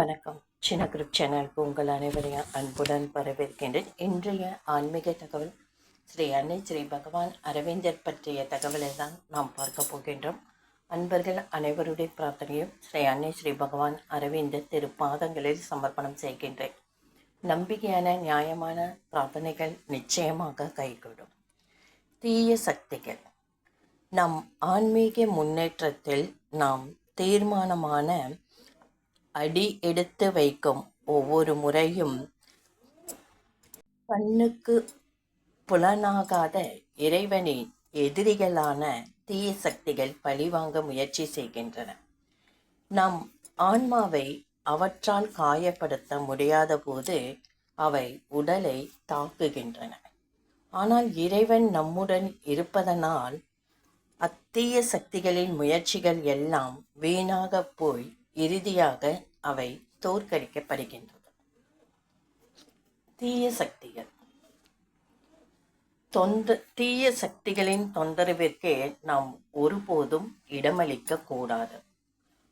வணக்கம். சின்ன குரூப் சேனலுக்கு உங்கள் அனைவரையும் அன்புடன் வரவேற்கின்றேன். இன்றைய ஆன்மீக தகவல் ஸ்ரீ அன்னை ஸ்ரீ பகவான் அரவிந்தர் பற்றிய தகவலை தான் நாம் பார்க்க போகின்றோம். அன்பர்கள் அனைவருடைய பிரார்த்தனையும் ஸ்ரீ அன்னை ஸ்ரீ பகவான் அரவிந்தர் திருப்பாதங்களில் சமர்ப்பணம் செய்கின்றேன். நம்பிக்கையான நியாயமான பிரார்த்தனைகள் நிச்சயமாக கைகூடும். தீய சக்திகள். நம் ஆன்மீக முன்னேற்றத்தில் நாம் தீர்மானமான அடி எடுத்து வைக்கும் ஒவ்வொரு முறையும். கண்ணுக்கு புலனாகாத இறைவனின் எதிரிகளான தீய சக்திகள் பழிவாங்க முயற்சி செய்கின்றன. நம் ஆன்மாவை அவற்றால் காயப்படுத்த முடியாத போது அவை உடலை தாக்குகின்றன. ஆனால் இறைவன் நம்முடன் இருப்பதனால் அத்தீய சக்திகளின் முயற்சிகள் எல்லாம் வீணாக போய் இறுதியாக அவை தோற்கடிக்கப்படுகின்றது. தீய சக்திகள். தொந்த தீய சக்திகளின் தொந்தரவிற்கு நாம் ஒருபோதும் இடமளிக்க கூடாது.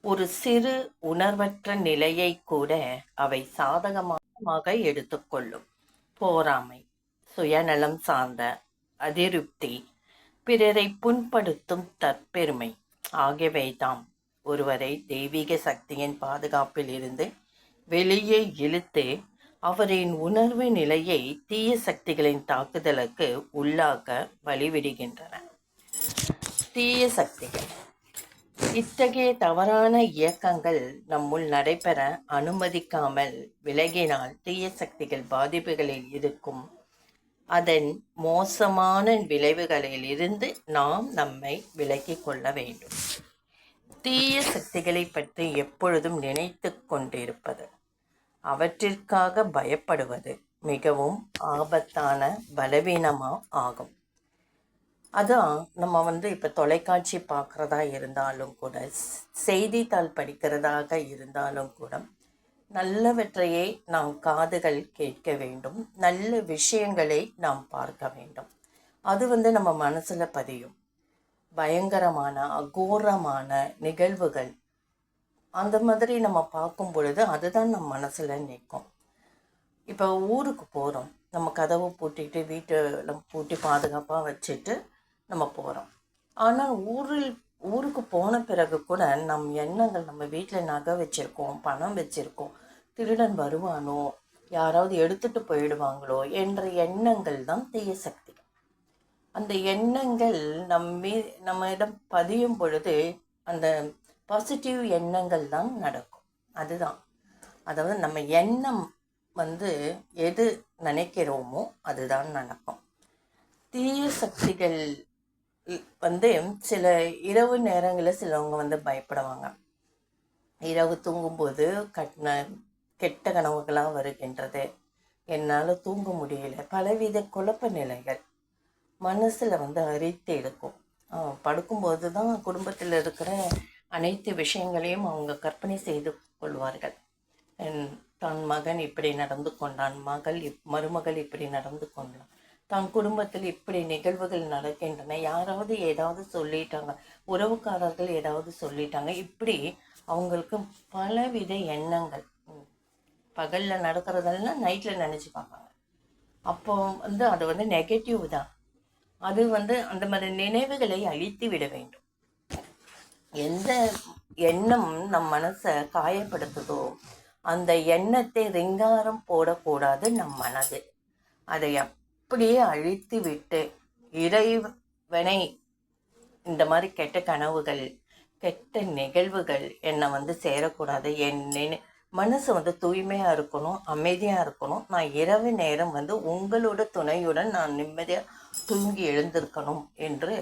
ஒரு சிறு உணர்வற்ற நிலையை கூட அவை சாதகமாக எடுத்துக்கொள்ளும். போராமை சுயநலம் சார்ந்த அதிருப்தி பிறரை புண்படுத்தும் தற்பெருமை ஆகியவைதாம் ஒருவரை தெய்வீக சக்தியின் பாதுகாப்பில் இருந்து வெளியே இழுத்து அவரின் உணர்வு நிலையை தீய சக்திகளின் தாக்குதலுக்கு உள்ளாக்க வழிவிடுகின்றன. தீய சக்திகள். இத்தகைய தவறான இயக்கங்கள் நம்முள் நடைபெற அனுமதிக்காமல் விலகினால் தீய சக்திகள் பாதிப்புகளில் இருக்கும். அதன் மோசமான விளைவுகளில் இருந்து நாம் நம்மை விலக்கிக் கொள்ள வேண்டும். தீய சக்திகளை பற்றி எப்பொழுதும் நினைத்து கொண்டிருப்பது. அவற்றிற்காக பயப்படுவது மிகவும் ஆபத்தான பலவீனமா ஆகும். அதான் நம்ம வந்து இப்போ தொலைக்காட்சி பார்க்குறதா இருந்தாலும் கூட செய்தித்தாள் படிக்கிறதாக இருந்தாலும் கூட நல்லவற்றையே நாம் காதுகள் கேட்க வேண்டும். நல்ல விஷயங்களை நாம் பார்க்க வேண்டும். அது வந்து நம்ம மனசில் பதியும். பயங்கரமான அகோரமான நிகழ்வுகள். அந்த மாதிரி நம்ம பார்க்கும் பொழுது அதுதான் நம்ம மனசில் நிற்கும். இப்போ ஊருக்கு போகிறோம் நம்ம கதவை பூட்டிட்டு வீட்டில் பூட்டி பாதுகாப்பாக வச்சுட்டு நம்ம போகிறோம் ஆனால் ஊரில் ஊருக்கு போன பிறகு கூட நம் எண்ணங்கள் நம்ம வீட்டில் நகை வச்சுருக்கோம் பணம் வச்சுருக்கோம் திருடன் வருவானோ யாராவது எடுத்துகிட்டு போயிடுவாங்களோ என்ற எண்ணங்கள் தான் தீய சக்தி அந்த எண்ணங்கள் நம்மி நம்மிடம் பதியும் பொழுது அந்த பாசிட்டிவ் எண்ணங்கள் தான் நடக்கும். அதுதான். அதாவது நம்ம எண்ணம் வந்து எது நினைக்கிறோமோ அதுதான் நடக்கும். தீய சக்திகள் வந்து சில இரவு நேரங்களில் சிலவங்க வந்து பயப்படுவாங்க. இரவு தூங்கும்போது கட்ன கெட்ட கனவுகளாக வருகின்றது. என்னால் தூங்க முடியல. பலவித குழப்ப நிலைகள். மனசில் வந்து அரித்து எடுக்கும். படுக்கும்போது தான் குடும்பத்தில் இருக்கிற அனைத்து விஷயங்களையும் அவங்க கற்பனை செய்து கொள்வார்கள். தன் மகன் இப்படி நடந்து கொண்டான் மகள் இப் மருமகள் இப்படி நடந்து கொண்டான். தன் குடும்பத்தில் இப்படி நிகழ்வுகள் நடக்கின்றன. யாராவது ஏதாவது சொல்லிட்டாங்க உறவுக்காரர்கள் ஏதாவது சொல்லிட்டாங்க இப்படி அவங்களுக்கு பலவித எண்ணங்கள். பகலில் நடக்கிறதெல்லாம் நைட்டில் நினச்சி பார்ப்பாங்க. அப்போ வந்து அது வந்து நெகட்டிவ் தான். அது வந்து அந்த மாதிரி நினைவுகளை அழித்து விட வேண்டும். எந்த எண்ணம் நம் மனசை காயப்படுத்துதோ அந்த எண்ணத்தை ரிங்காரம் போடக்கூடாது நம் மனது. அதை அப்படியே அழித்து விட்டு இறைவனை இந்த மாதிரி கெட்ட கனவுகள் கெட்ட நிகழ்வுகள் என்னை வந்து சேரக்கூடாது. என் நினை மனசு வந்து தூய்மையாக இருக்கணும் அமைதியாக இருக்கணும். நான் இரவு நேரம் வந்து உங்களோட துணையுடன் நான் நிம்மதியாக தூங்கி எழுந்திருக்கணும் என்று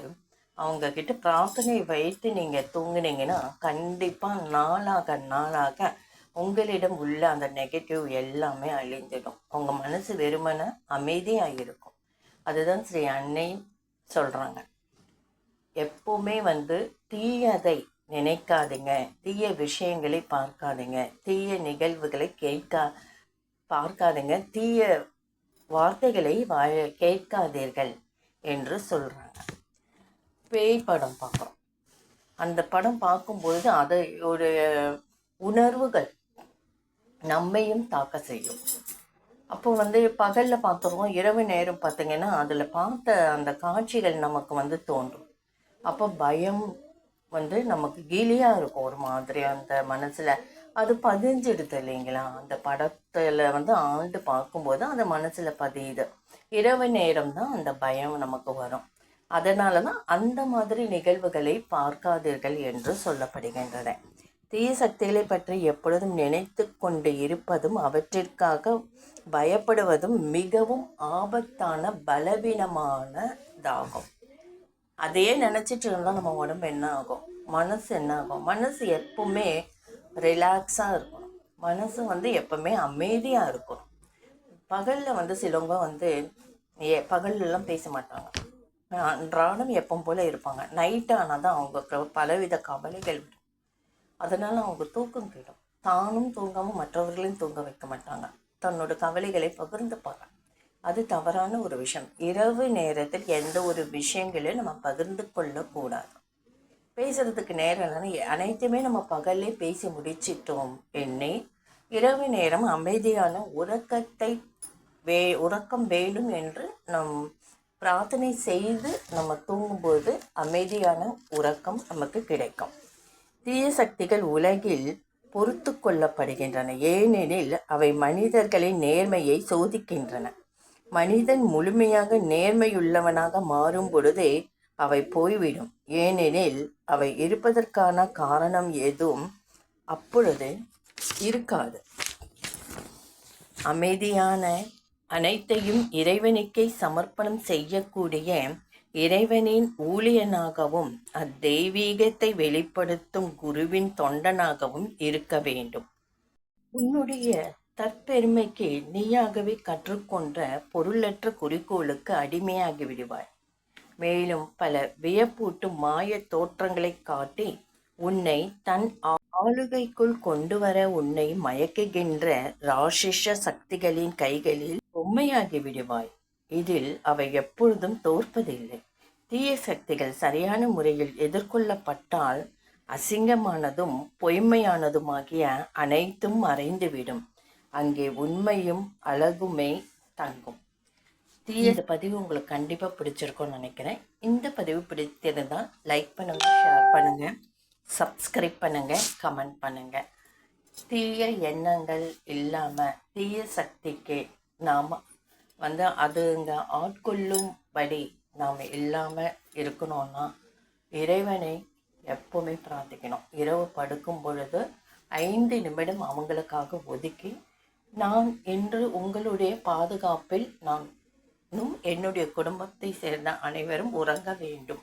அவங்கக்கிட்ட பிரார்த்தனை வைத்து நீங்கள் தூங்குனீங்கன்னா கண்டிப்பாக நாளாக நாளாக உங்களிடம் உள்ள அந்த நெகட்டிவ் எல்லாமே அழிஞ்சிடும். உங்கள் மனசு வெறுமன அமைதியாக இருக்கும். அதுதான் ஸ்ரீ அன்னை சொல்கிறாங்க எப்போவுமே வந்து தீயதை நினைக்காதீங்க. தீய விஷயங்களை பார்க்காதீங்க. தீய நிகழ்வுகளை கேட்கா பார்க்காதீங்க. தீய வார்த்தைகளை வாழ கேட்காதீர்கள் என்று சொல்கிறாங்க பேய் படம் பார்க்குறோம். அந்த படம் பார்க்கும்பொழுது அதை ஒரு உணர்வுகள் நம்மையும் தாக்க செய்யும். அப்போ வந்து பகலில் பார்த்துருவோம். இரவு நேரம் பார்த்தீங்கன்னா அதில் பார்த்த அந்த காட்சிகள் நமக்கு வந்து தோன்றும். அப்போ பயம் வந்து நமக்கு கிளியாக இருக்கும் ஒரு மாதிரி அந்த மனசில். அது பதிஞ்சிடுது இல்லைங்களா? அந்த படத்தில் வந்து ஆண்டு பார்க்கும்போது அந்த மனசில் பதியுது. இரவு நேரம் தான் அந்த பயம் நமக்கு வரும். அதனால தான் அந்த மாதிரி நிகழ்வுகளை பார்க்காதீர்கள் என்று சொல்லப்படுகின்றன. தீய சக்திகளை பற்றி எப்பொழுதும் நினைத்து கொண்டு இருப்பதும் அவற்றிற்காக பயப்படுவதும் மிகவும் ஆபத்தான பலவீனமானதாகும். அதையே நினச்சிட்டு இருந்தால் நம்ம உடம்பு என்ன ஆகும்? மனசு என்ன ஆகும்? மனசு எப்பவுமே ரிலாக்ஸாக இருக்கணும். மனசு வந்து எப்பவுமே அமைதியாக இருக்கணும். பகலில் வந்து சிலவங்க வந்து ஏ பகல்லலாம் பேச மாட்டாங்க. அன்றாடம் எப்பவும் போல் இருப்பாங்க. நைட் ஆனால் தான் அவங்க பலவித கவலைகள் விடும் அதனால் அவங்க தூக்கம் கெடும். தானும் தூங்காமல் மற்றவர்களையும் தூங்க வைக்க மாட்டாங்க. தன்னோட கவலைகளை பகிர்ந்துப்பாங்க அது தவறான ஒரு விஷயம். இரவு நேரத்தில் எந்த ஒரு விஷயங்களையும் நம்ம பகிர்ந்து கொள்ளக்கூடாது. பேசுறதுக்கு நேரம் இல்லைன்னா அனைத்துமே நம்ம பகல்லே பேசி முடிச்சிட்டோம் எண்ணி இரவு நேரம் அமைதியான உறக்கத்தை வே உறக்கம் வேண்டும் என்று நம் பிரார்த்தனை செய்து நம்ம தூங்கும்போது அமைதியான உறக்கம் நமக்கு கிடைக்கும். தீய சக்திகள் உலகில் பொறுத்து கொள்ளப்படுகின்றன. ஏனெனில் அவை மனிதர்களின் நேர்மையை சோதிக்கின்றன. மனிதன் முழுமையாக நேர்மையுள்ளவனாக மாறும் பொழுதே அவை போய்விடும். ஏனெனில் அவை இருப்பதற்கான காரணம் எதுவும் அப்பொழுது இருக்காது. அமைதியான அனைத்தையும் இறைவனுக்கே சமர்ப்பணம் செய்யக்கூடிய இறைவனின் ஊழியனாகவும் அத்தெய்வீகத்தை வெளிப்படுத்தும் குருவின் தொண்டனாகவும் இருக்க வேண்டும். உன்னுடைய தற்பெருமைக்கு நீயாகவே கற்றுக்கொண்ட பொருளற்ற குறிக்கோளுக்கு அடிமையாகி விடுவாய். மேலும் பல வியப்பூட்டும் மாய தோற்றங்களை காட்டி உன்னை தன் ஆளுகைக்குள் கொண்டு வர உன்னை மயக்குகின்ற ராட்சச சக்திகளின் கைகளில் பொம்மையாகி விடுவாய். இதில் அவை எப்பொழுதும் தோற்பதில்லை. தீய சக்திகள் சரியான முறையில் எதிர்கொள்ளப்பட்டால் அசிங்கமானதும் பொய்மையானதுமாகிய அனைத்தும் மறைந்துவிடும். அங்கே உண்மையும் அழகுமே தங்கும். தீய பதிவு உங்களுக்கு கண்டிப்பாக பிடிச்சிருக்கும்னு நினைக்கிறேன். இந்த பதிவு பிடித்திருந்தால் லைக் பண்ணுங்கள் ஷேர் பண்ணுங்கள் சப்ஸ்கிரைப் பண்ணுங்கள் கமெண்ட் பண்ணுங்கள் தீய எண்ணங்கள் இல்லாமல் தீய சக்திக்கு நாம் வந்து அதுங்க ஆட்கொள்ளும்படி நாம் இல்லாமல் இருக்கணும்னா இறைவனை எப்போவுமே பிரார்த்திக்கணும். இரவு படுக்கும் பொழுது ஐந்து நிமிடம் அவங்களுக்காக ஒதுக்கி நான் இன்று உங்களுடைய பாதுகாப்பில் நானும் என்னுடைய குடும்பத்தை சேர்ந்த அனைவரும் உறங்க வேண்டும்.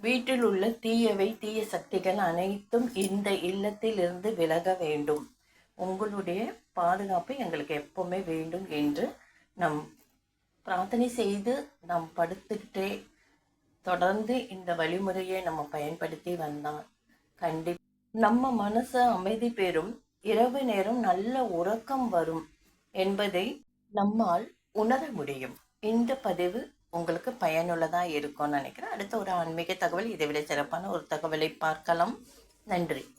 வீட்டில் உள்ள தீயவை தீய சக்திகள் அனைத்தும் இந்த இல்லத்தில் இருந்து விலக வேண்டும். உங்களுடைய பாதுகாப்பு எங்களுக்கு எப்பவுமே வேண்டும் என்று நம் பிரார்த்தனை செய்து நாம் படுத்துக்கிட்டே தொடர்ந்து இந்த வழிமுறையை நம்ம பயன்படுத்தி வந்தால் கண்டி நம்ம மனசு அமைதி பெறும். இரவு நேரம் நல்ல உறக்கம் வரும் என்பதை நம்மால் உணர முடியும். இந்த பதிவு உங்களுக்கு பயனுள்ளதாக இருக்கும்னு நினைக்கிறேன். அடுத்த ஒரு ஆன்மீக தகவல் இதை விட சிறப்பான ஒரு தகவலை பார்க்கலாம். நன்றி.